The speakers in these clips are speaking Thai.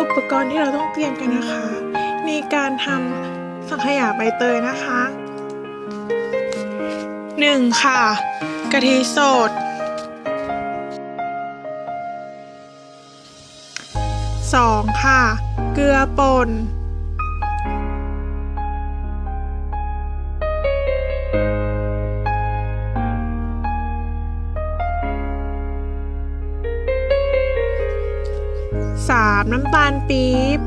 อุปกรณ์ที่เราต้องเตรียมกันนะคะในการทำสังขยาใบเตยนะคะ 1. ค่ะ กะทิสด 2. ค่ะ เกลือป่น 3. น้ำตาลปี๊บ 4.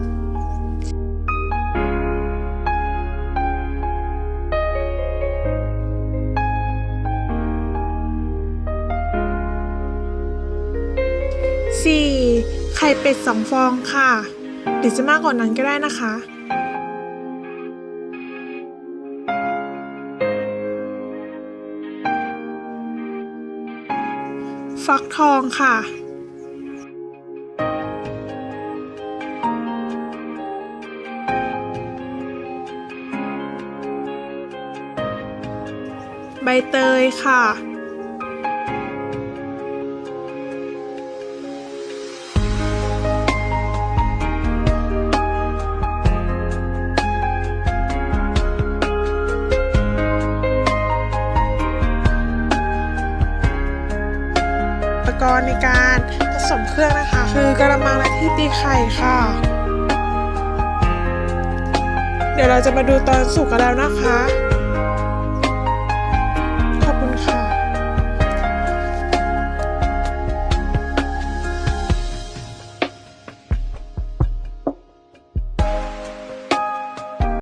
ไข่เป็ดสองฟองค่ะ หรือจะมากกว่านั้นก็ได้นะคะ ฟักทองค่ะ ใบเตยค่ะอุปกรณ์ในการผสมเครื่องนะคะ คือกระมังและที่ตีไข่ค่ะ เดี๋ยวเราจะมาดูตอนสุกกันแล้วนะคะ